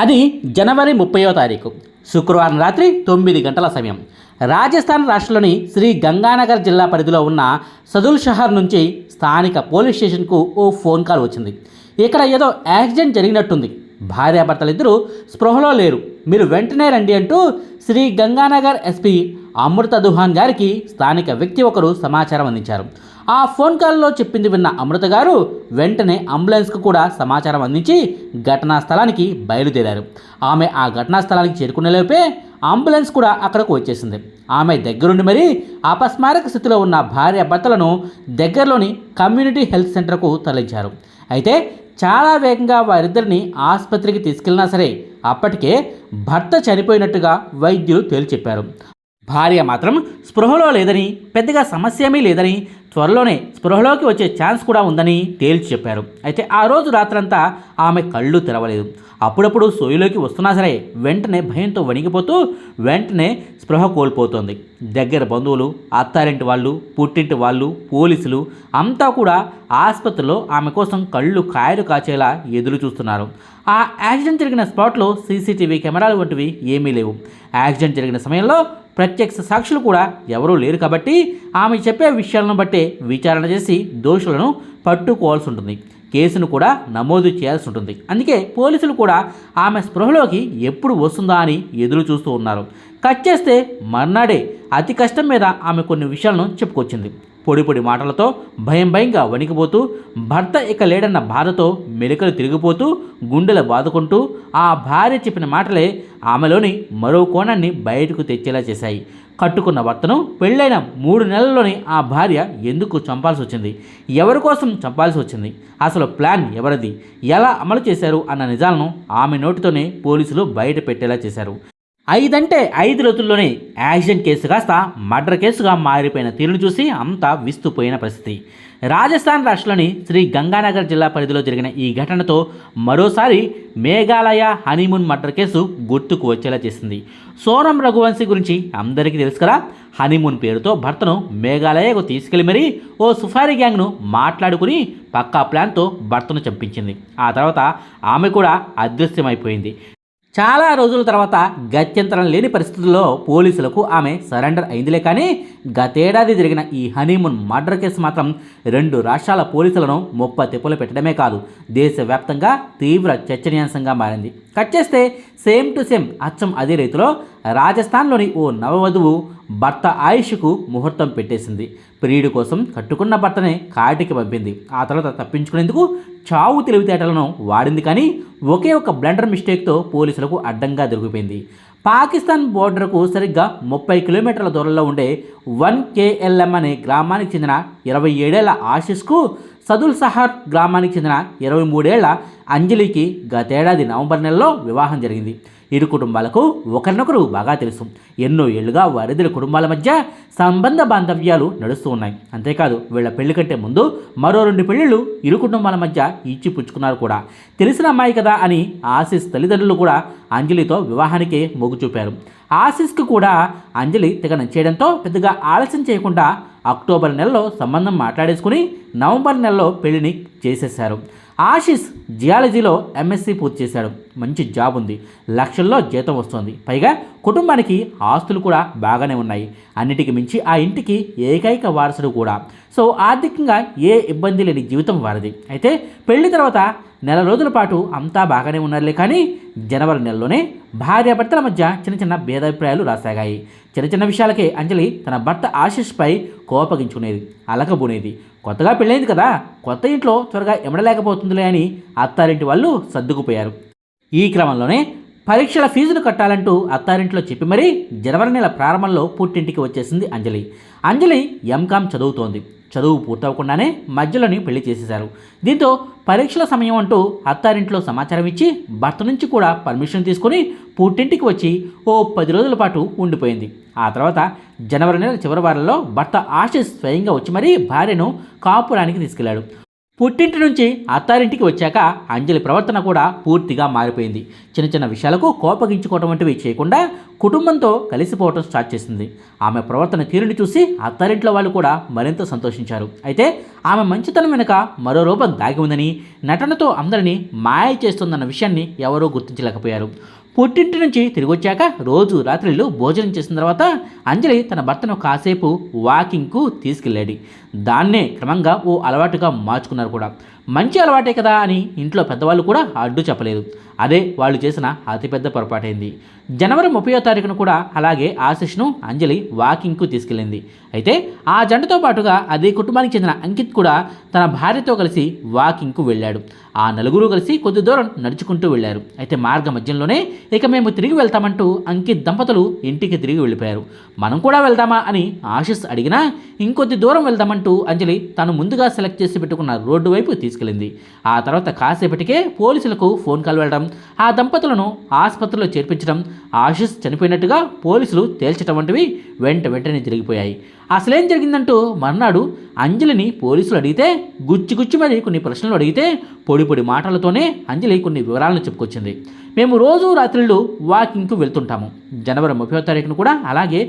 అది జనవరి ముప్పయో తారీఖు శుక్రవారం రాత్రి తొమ్మిది గంటల సమయం. రాజస్థాన్ రాష్ట్రంలోని శ్రీ గంగానగర్ జిల్లా పరిధిలో ఉన్న సదుల్ షహర్ నుంచి స్థానిక పోలీస్ స్టేషన్కు ఓ ఫోన్ కాల్ వచ్చింది. ఇక్కడ ఏదో యాక్సిడెంట్ జరిగినట్టుంది. భార్యాభర్తలిద్దరూ స్పృహలో లేరు. మీరు వెంటనే రండి అంటూ శ్రీ గంగానగర్ ఎస్పీ అమృత దుహాన్ గారికి స్థానిక వ్యక్తి ఒకరు సమాచారం అందించారు. ఆ ఫోన్ కాల్లో చెప్పింది విన్న అమృత గారు వెంటనే అంబులెన్స్కు కూడా సమాచారం అందించి ఘటనా స్థలానికి బయలుదేరారు. ఆమె ఆ ఘటనా స్థలానికి చేరుకునేలోపే అంబులెన్స్ కూడా అక్కడకు వచ్చేసింది. ఆమె దగ్గరుండి మరీ అపస్మారక స్థితిలో ఉన్న భార్య భర్తలను దగ్గరలోని కమ్యూనిటీ హెల్త్ సెంటర్కు తరలించారు. అయితే చాలా వేగంగా వారిద్దరిని ఆసుపత్రికి తీసుకెళ్ళినా సరే అప్పటికే భర్త చనిపోయినట్టుగా వైద్యులు తేల్చెప్పారు భార్య మాత్రం స్పృహలో లేదని పెద్దగా సమస్య ఏమీ లేదని త్వరలోనే స్పృహలోకి వచ్చే ఛాన్స్ కూడా ఉందని తేల్చి చెప్పారు. అయితే ఆ రోజు రాత్రంతా ఆమె కళ్ళు తెరవలేదు. అప్పుడప్పుడు సోయిలోకి వస్తున్నా సరే వెంటనే భయంతో వణిగిపోతూ వెంటనే స్పృహ కోల్పోతుంది. దగ్గర బంధువులు అత్తారింటి వాళ్ళు పుట్టింటి వాళ్ళు పోలీసులు అంతా కూడా ఆసుపత్రిలో ఆమె కోసం కళ్ళు కాయలు కాచేలా ఎదురు చూస్తున్నారు. ఆ యాక్సిడెంట్ జరిగిన స్పాట్లో సీసీటీవీ కెమెరాలు వంటివి ఏమీ లేవు. యాక్సిడెంట్ జరిగిన సమయంలో ప్రత్యక్ష సాక్షులు కూడా ఎవరూ లేరు కాబట్టి ఆమె చెప్పే విషయాలను బట్టే విచారణ చేసి దోషులను పట్టుకోవాల్సి ఉంటుంది. కేసును కూడా నమోదు చేయాల్సి ఉంటుంది. అందుకే పోలీసులు కూడా ఆమె స్పృహలోకి ఎప్పుడు వస్తుందా అని ఎదురు చూస్తూ ఉన్నారు. కట్ చేస్తే మర్నాడే అతి కష్టం మీద ఆమె కొన్ని విషయాలను చెప్పుకొచ్చింది. పొడి పొడి మాటలతో భయం భయంగా వణికిపోతూ భర్త ఇక లేడన్న బాధతో మెలికలు తిరిగిపోతూ గుండెలు బాదుకుంటూ ఆ భార్య చెప్పిన మాటలే ఆమెలోని మరో కోణాన్ని బయటకు తెచ్చేలా చేశాయి. కట్టుకున్న భర్తను పెళ్ళైన మూడు నెలల్లోనే ఆ భార్య ఎందుకు చంపాల్సి వచ్చింది? ఎవరి కోసం చంపాల్సి వచ్చింది? అసలు ప్లాన్ ఎవరిది? ఎలా అమలు చేశారు అన్న నిజాలను ఆమె నోటితోనే పోలీసులు బయట పెట్టేలా చేశారు. ఐదంటే ఐదు రోజుల్లోనే యాక్సిడెంట్ కేసు కాస్త మర్డర్ కేసుగా మారిపోయిన తీరును చూసి అంతా విస్తుపోయిన పరిస్థితి. రాజస్థాన్ రాష్ట్రంలోని శ్రీ గంగానగర్ జిల్లా పరిధిలో జరిగిన ఈ ఘటనతో మరోసారి మేఘాలయ హనీమూన్ మర్డర్ కేసు గుర్తుకు వచ్చేలా చేసింది. సోనం రఘువంశీ గురించి అందరికీ తెలుసు కదా హనీమూన్ పేరుతో భర్తను మేఘాలయకు తీసుకెళ్ళి మరీ ఓ సుఫారీ గ్యాంగ్ను మాట్లాడుకుని పక్కా ప్లాన్తో భర్తను చంపించింది. ఆ తర్వాత ఆమె కూడా అదృశ్యమైపోయింది. చాలా రోజుల తర్వాత గత్యంతరం లేని పరిస్థితుల్లో పోలీసులకు ఆమె సరెండర్ అయిందిలే కానీ గతేడాది జరిగిన ఈ హనీమూన్ మర్డర్ కేసు మాత్రం రెండు రాష్ట్రాల పోలీసులను ముప్ప తెప్పులు పెట్టడమే కాదు దేశవ్యాప్తంగా తీవ్ర చర్చనీయాంశంగా మారింది. కట్ చేస్తే సేమ్ టు సేమ్ అచ్చం అదే రీతిలో రాజస్థాన్లోని ఓ నవవధువు భర్త ఆయుష్కు ముహూర్తం పెట్టేసింది. ప్రియుడి కోసం కట్టుకున్న భర్తనే కాటికి పంపింది. ఆ తర్వాత తప్పించుకునేందుకు చావు తెలివితేటలను వాడింది కానీ ఒకే ఒక బ్లండర్ మిస్టేక్తో పోలీసులకు అడ్డంగా దొరికిపోయింది. పాకిస్తాన్ బోర్డర్కు సరిగ్గా ముప్పై కిలోమీటర్ల దూరంలో ఉండే వన్ కేఎల్ఎం అనే గ్రామానికి చెందిన ఇరవై ఏడేళ్ళ ఆశిష్కు సదుల్ సహార్ గ్రామానికి చెందిన ఇరవై మూడేళ్ళ అంజలికి గతేడాది నవంబర్ నెలలో వివాహం జరిగింది. ఇరు కుటుంబాలకు ఒకరినొకరు బాగా తెలుసు. ఎన్నో ఏళ్ళుగా వారిద్దరి కుటుంబాల మధ్య సంబంధ బాంధవ్యాలు నడుస్తూ ఉన్నాయి. అంతేకాదు వీళ్ళ పెళ్ళి కంటే ముందు మరో రెండు పెళ్ళిళ్ళు ఇరు కుటుంబాల మధ్య ఇచ్చి పుచ్చుకున్నారు కూడా. తెలిసిన అమ్మాయి కదా అని ఆశిస్ తల్లిదండ్రులు కూడా అంజలితో వివాహానికే మొగ్గు చూపారు. ఆశిస్కు కూడా అంజలి తెగ నచ్చేయడంతో పెద్దగా ఆలస్యం చేయకుండా అక్టోబర్ నెలలో సంబంధం మాట్లాడేసుకుని నవంబర్ నెలలో పెళ్ళిని చేసేశారు. ఆశిష్ జియాలజీలో ఎంఎస్సీ పూర్తి చేశాడు. మంచి జాబ్ ఉంది. లక్షల్లో జీతం వస్తుంది. పైగా కుటుంబానికి ఆస్తులు కూడా బాగానే ఉన్నాయి. అన్నిటికి మించి ఆ ఇంటికి ఏకైక వారసుడు కూడా. సో ఆర్థికంగా ఏ ఇబ్బంది లేని జీవితం వారిది. అయితే పెళ్ళి తర్వాత నెల రోజుల పాటు అంతా బాగానే ఉన్నారులే కానీ జనవరి నెలలోనే భార్యాభర్తల మధ్య చిన్న చిన్న భేదాభిప్రాయాలు రాసాగాయి. చిన్న చిన్న విషయాలకే అంజలి తన భర్త ఆశీస్పై కోపగించుకునేది అలకబునేది. కొత్తగా పెళ్ళైంది కదా కొత్త ఇంట్లో త్వరగా ఎమడలేకపోతుందిలే అని అత్తారింటి వాళ్ళు సర్దుకుపోయారు. ఈ క్రమంలోనే పరీక్షల ఫీజును కట్టాలంటూ అత్తారింట్లో చెప్పి మరీ జనవరి నెల ప్రారంభంలో పుట్టింటికి వచ్చేసింది అంజలి. అంజలి ఎంకామ్ చదువుతోంది. చదువు పూర్తవకుండానే మధ్యలోని పెళ్ళి చేసేశారు. దీంతో పరీక్షల సమయం అంటూ అత్తారింట్లో సమాచారం ఇచ్చి భర్త నుంచి కూడా పర్మిషన్ తీసుకుని పుట్టింటికి వచ్చి ఓ పది రోజుల పాటు ఉండిపోయింది. ఆ తర్వాత జనవరి నెల చివరి వారంలో భర్త ఆశిష్ స్వయంగా వచ్చి మరీ భార్యను కాపురానికి తీసుకెళ్ళాడు. పుట్టింటి నుంచి అత్తారింటికి వచ్చాక అంజలి ప్రవర్తన కూడా పూర్తిగా మారిపోయింది. చిన్న చిన్న విషయాలకు కోపగించుకోవటం వంటివి చేయకుండా కుటుంబంతో కలిసిపోవటం స్టార్ట్ చేసింది. ఆమె ప్రవర్తన తీరుని చూసి అత్తారింట్లో వాళ్ళు కూడా మరింత సంతోషించారు. అయితే ఆమె మంచితనం వెనుక మరో రూపం దాగి ఉందని నటనతో అందరినీ మాయ చేస్తుందన్న విషయాన్ని ఎవరూ గుర్తించలేకపోయారు. పుట్టింటి నుంచి తిరిగి వచ్చాక రోజు రాత్రిళ్ళు భోజనం చేసిన తర్వాత అంజలి తన భర్తను కాసేపు వాకింగ్కు తీసుకెళ్ళాడు దాన్నే క్రమంగా ఓ అలవాటుగా మార్చుకున్నారు కూడా. మంచి అలవాటే కదా అని ఇంట్లో పెద్దవాళ్ళు కూడా అడ్డు చెప్పలేదు. అదే వాళ్ళు చేసిన అతిపెద్ద పొరపాటైంది. జనవరి ముప్పయో తారీఖున కూడా అలాగే ఆశిష్ను అంజలి వాకింగ్కు తీసుకెళ్ళింది. అయితే ఆ జంటతో పాటుగా అదే కుటుంబానికి చెందిన అంకిత్ కూడా తన భార్యతో కలిసి వాకింగ్కు వెళ్ళాడు. ఆ నలుగురు కలిసి కొద్ది దూరం నడుచుకుంటూ వెళ్ళారు. అయితే మార్గ మధ్యంలోనే ఇక మేము తిరిగి వెళ్తామంటూ అంకిత్ దంపతులు ఇంటికి తిరిగి వెళ్ళిపోయారు. మనం కూడా వెళ్దామా అని ఆశిష్ అడిగినా ఇంకొద్ది దూరం వెళ్దామంటూ అంజలి తను ముందుగా సెలెక్ట్ చేసి పెట్టుకున్న రోడ్డు వైపు తీసుకెళ్ళింది. ఆ తర్వాత కాసేపటికే పోలీసులకు ఫోన్ కాల్ వెళ్ళడం ఆ దంపతులను ఆసుపత్రిలో చేర్పించడం ఆశిష్ చనిపోయినట్టుగా పోలీసులు తేల్చడం వంటివి వెంట వెంటనే జరిగిపోయాయి. అసలేం జరిగిందంటూ మర్నాడు అంజలిని పోలీసులు అడిగితే గుచ్చి గుచ్చి మరి కొన్ని ప్రశ్నలు అడిగితే పొడి పొడి మాటలతోనే అంజలి కొన్ని వివరాలను చెప్పుకొచ్చింది. మేము రోజు రాత్రిళ్ళు వాకింగ్కు వెళ్తుంటాము. జనవరి ముప్పై తారీఖున కూడా అలాగే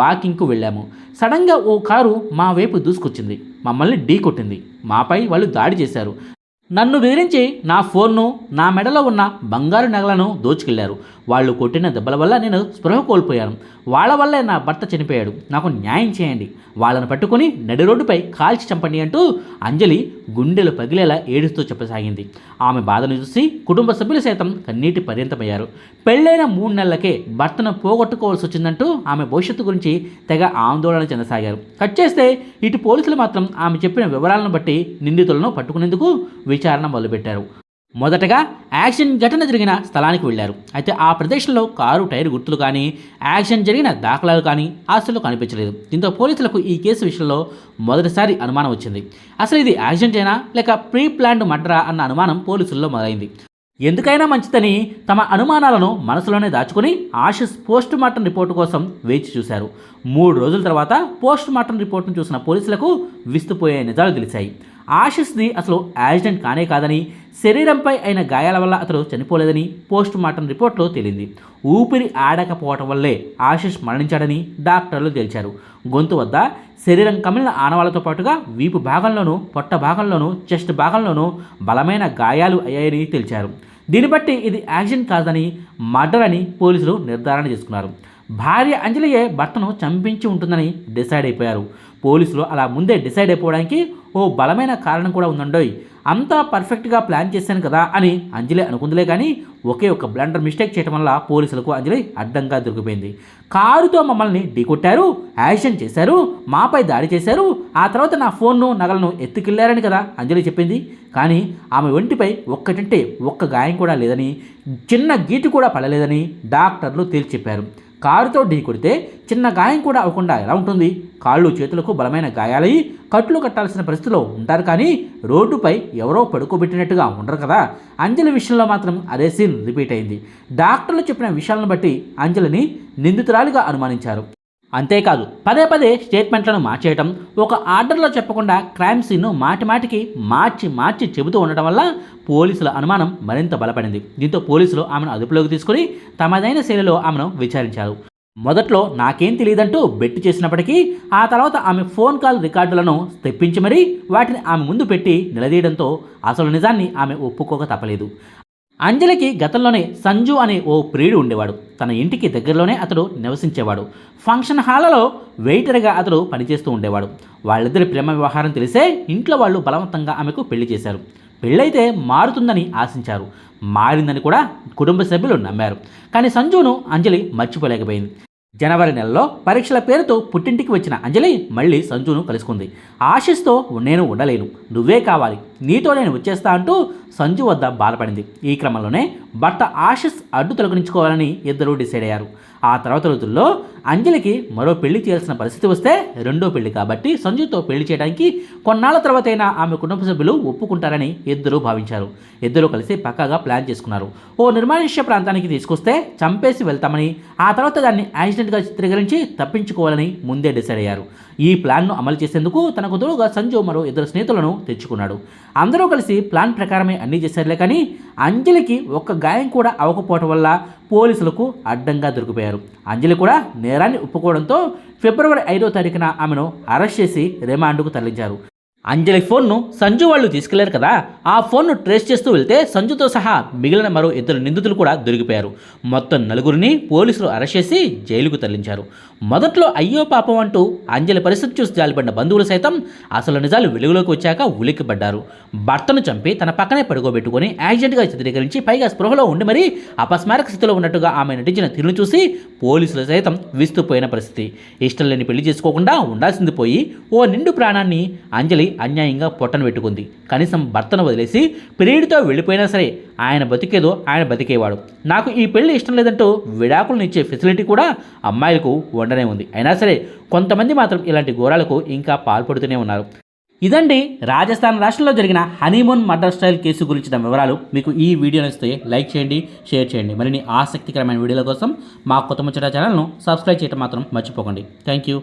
వాకింగ్కు వెళ్ళాము. సడన్గా ఓ కారు మా వైపు దూసుకొచ్చింది. మమ్మల్ని ఢీ కొట్టింది. మాపై వాళ్ళు దాడి చేశారు. నన్ను బెదిరించి నా ఫోన్ను నా మెడలో ఉన్న బంగారు నగలను దోచుకెళ్ళారు. వాళ్ళు కొట్టిన దెబ్బల వల్ల నేను స్పృహ కోల్పోయాను. వాళ్ళ వల్లే నా భర్త చనిపోయాడు. నాకు న్యాయం చేయండి. వాళ్ళను పట్టుకొని నడి రోడ్డుపై కాల్చి చంపండి అంటూ అంజలి గుండెలు పగిలేలా ఏడుస్తూ చెప్పసాగింది. ఆమె బాధను చూసి కుటుంబ సభ్యులు సైతం కన్నీటి పర్యంతమయ్యారు. పెళ్ళైన మూడు నెలలకే భర్తను పోగొట్టుకోవాల్సి వచ్చిందంటూ ఆమె భవిష్యత్తు గురించి తెగ ఆందోళన చెందసాగారు. కట్ చేస్తే ఇటు పోలీసులు మాత్రం ఆమె చెప్పిన వివరాలను బట్టి నిందితులను పట్టుకునేందుకు విచారణ మొదలుపెట్టారు. మొదటగా యాక్షన్ ఘటన జరిగిన స్థలానికి వెళ్ళారు. అయితే ఆ ప్రదేశంలో కారు టైర్ గుర్తులు కానీ యాక్షన్ జరిగిన దాఖలాలు కానీ ఆస్తులు కనిపించలేదు. దీంతో పోలీసులకు ఈ కేసు విషయంలో మొదటిసారి అనుమానం వచ్చింది. అసలు ఇది యాక్సిడెంట్ అయినా లేక ప్రీ ప్లాన్డ్ మర్డరా అన్న అనుమానం పోలీసుల్లో మొదలైంది. ఎందుకైనా మంచిదని తమ అనుమానాలను మనసులోనే దాచుకుని ఆశిష్ పోస్ట్ మార్టం రిపోర్టు కోసం వేచి చూశారు. మూడు రోజుల తర్వాత పోస్ట్ మార్టం రిపోర్టును చూసిన పోలీసులకు విస్తుపోయే నిజాలు తెలిసాయి ఆశిష్ది అసలు యాక్సిడెంట్ కానే కాదని శరీరంపై అయిన గాయాల వల్ల అతడు చనిపోలేదని పోస్ట్ మార్టం రిపోర్ట్లో తేలింది. ఊపిరి ఆడకపోవటం వల్లే ఆశిష్ మరణించాడని డాక్టర్లు తేల్చారు. గొంతు వద్ద శరీరం కమిలిన ఆనవాళ్ళతో పాటుగా వీపు భాగంలోనూ పొట్ట భాగంలోనూ చెస్ట్ భాగంలోనూ బలమైన గాయాలు అయ్యాయని తేల్చారు. దీన్ని బట్టి ఇది యాక్సిడెంట్ కాదని మర్డర్ అని పోలీసులు నిర్ధారణ చేసుకున్నారు. భార్య అంజలియే భర్తను చంపించి ఉంటుందని డిసైడ్ అయిపోయారు. పోలీసులు అలా ముందే డిసైడ్ అయిపోవడానికి ఓ బలమైన కారణం కూడా ఉందండోయ్. అంతా పర్ఫెక్ట్గా ప్లాన్ చేశాను కదా అని అంజలి అనుకుందిలే కానీ ఒకే ఒక బ్లండర్ మిస్టేక్ చేయడం వల్ల పోలీసులకు అంజలి అడ్డంగా దొరికిపోయింది. కారుతో మమ్మల్ని ఢీకొట్టారు యాక్షన్ చేశారు మాపై దాడి చేశారు ఆ తర్వాత నా ఫోన్ను నగలను ఎత్తుకెళ్ళారని కదా అంజలి చెప్పింది. కానీ ఆమె ఒంటిపై ఒక్కటంటే ఒక్క గాయం కూడా లేదని చిన్న గీటు కూడా పడలేదని డాక్టర్లు తేల్చి చెప్పారు. కారుతో ఢీ కొడితే చిన్న గాయం కూడా అవ్వకుండా ఎలా ఉంటుంది? కాళ్ళు చేతులకు బలమైన గాయాలయ్యి కట్లు కట్టాల్సిన పరిస్థితిలో ఉంటారు కానీ రోడ్డుపై ఎవరో పడుకోబెట్టినట్టుగా ఉండరు కదా? అంజలి విషయంలో మాత్రం అదే సీన్ రిపీట్ అయింది. డాక్టర్లు చెప్పిన విషయాలను బట్టి అంజలిని నిందితురాలిగా అనుమానించారు. అంతేకాదు పదే పదే స్టేట్మెంట్లను మార్చేయటం ఒక ఆర్డర్లో చెప్పకుండా క్రైమ్ సీన్ను మాటిమాటికి మార్చి మార్చి చెబుతూ ఉండటం వల్ల పోలీసుల అనుమానం మరింత బలపడింది. దీంతో పోలీసులు ఆమెను అదుపులోకి తీసుకుని తమదైన శైలిలో ఆమెను విచారించారు. మొదట్లో నాకేం తెలియదంటూ బెట్టు చేసినప్పటికీ ఆ తర్వాత ఆమె ఫోన్ కాల్ రికార్డులను తెప్పించి మరీ వాటిని ఆమె ముందు పెట్టి నిలదీయడంతో అసలు నిజాన్ని ఆమె ఒప్పుకోక తప్పలేదు. అంజలికి గతంలోనే సంజు అనే ఓ ప్రియుడు ఉండేవాడు. తన ఇంటికి దగ్గరలోనే అతడు నివసించేవాడు. ఫంక్షన్ హాల్లో వెయిటర్గా అతడు పనిచేస్తూ ఉండేవాడు. వాళ్ళిద్దరి ప్రేమ వ్యవహారం తెలిసే ఇంట్లో వాళ్ళు బలవంతంగా ఆమెకు పెళ్ళి చేశారు. పెళ్ళైతే మారుతుందని ఆశించారు. మారిందని కూడా కుటుంబ సభ్యులు నమ్మారు. కానీ సంజును అంజలి మర్చిపోలేకపోయింది. జనవరి నెలలో పరీక్షల పేరుతో పుట్టింటికి వచ్చిన అంజలి మళ్ళీ సంజును కలుసుకుంది. ఆశిస్తో నేను ఉండలేను. నువ్వే కావాలి. నీతో నేను వచ్చేస్తా అంటూ సంజు వద్ద బాధపడింది. ఈ క్రమంలోనే భర్త ఆశిస్ అడ్డు తొలగించుకోవాలని ఇద్దరూ డిసైడ్ అయ్యారు. ఆ తర్వాత రోజుల్లో అంజలికి మరో పెళ్ళి చేయాల్సిన పరిస్థితి వస్తే రెండో పెళ్ళి కాబట్టి సంజుతో పెళ్ళి చేయడానికి కొన్నాళ్ళ తర్వాతైనా ఆమె కుటుంబ సభ్యులు ఒప్పుకుంటారని ఇద్దరూ భావించారు. ఇద్దరూ కలిసి పక్కాగా ప్లాన్ చేసుకున్నారు. ఓ నిర్మానుష్య ప్రాంతానికి తీసుకొస్తే చంపేసి వెళ్తామని ఆ తర్వాత దాన్ని యాక్సిడెంట్గా చిత్రీకరించి తప్పించుకోవాలని ముందే డిసైడ్ అయ్యారు. ఈ ప్లాన్ను అమలు చేసేందుకు తనకు తోడుగా సంజు మరో ఇద్దరు స్నేహితులను తెచ్చుకున్నాడు. అందరూ కలిసి ప్లాన్ ప్రకారమే అన్నీ చేశారులే కానీ అంజలికి ఒక్క గాయం కూడా అవ్వకపోవటం వల్ల పోలీసులకు అడ్డంగా దొరికిపోయారు. అంజలి కూడా నేరాన్ని ఒప్పుకోవడంతో ఫిబ్రవరి ఐదో తారీఖున ఆమెను అరెస్ట్ చేసి రిమాండ్కు తరలించారు. అంజలి ఫోన్ను సంజు వాళ్ళు తీసుకెళ్ళారు కదా. ఆ ఫోన్ను ట్రేస్ చేస్తూ వెళ్తే సంజుతో సహా మిగిలిన మరో ఇద్దరు నిందితులు కూడా దొరికిపోయారు. మొత్తం నలుగురిని పోలీసులు అరెస్ట్ చేసి జైలుకు తరలించారు. మొదట్లో అయ్యో పాపం అంటూ అంజలి పరిస్థితి చూసి జాలిపడిన బంధువులు సైతం అసలు నిజాలు వెలుగులోకి వచ్చాక ఉలిక్కిపడ్డారు. భర్తను చంపి తన పక్కనే పడుకోబెట్టుకుని యాక్సిడెంట్గా చిత్రీకరించి పైగా స్పృహలో ఉండి మరీ అపస్మారక స్థితిలో ఉన్నట్టుగా ఆమె నటించిన తీరును చూసి పోలీసులు సైతం విస్తుపోయిన పరిస్థితి. ఇష్టం లేని పెళ్ళి చేసుకోకుండా ఉండాల్సింది పోయి ఓ నిండు ప్రాణాన్ని అంజలి అన్యాయంగా పొట్టను పెట్టుకుంది. కనీసం భర్తను వదిలేసి ప్రియుడితో వెళ్ళిపోయినా సరే ఆయన బతికేదో ఆయన బతికేవాడు. నాకు ఈ పెళ్ళి ఇష్టం లేదంటూ విడాకులను ఇచ్చే ఫెసిలిటీ కూడా అమ్మాయిలకు ఉండనే ఉంది. అయినా సరే కొంతమంది మాత్రం ఇలాంటి ఘోరాలకు ఇంకా పాల్పడుతూనే ఉన్నారు. ఇదండి రాజస్థాన్ రాష్ట్రంలో జరిగిన హనీమూన్ మర్డర్ స్టైల్ కేసు గురించిన వివరాలు. మీకు ఈ వీడియో నచ్చితే లైక్ చేయండి షేర్ చేయండి. మరిన్ని ఆసక్తికరమైన వీడియోల కోసం మా కొత్త ముచ్చట ఛానల్ను సబ్స్క్రైబ్ చేయడం మాత్రం మర్చిపోకండి. Thank you.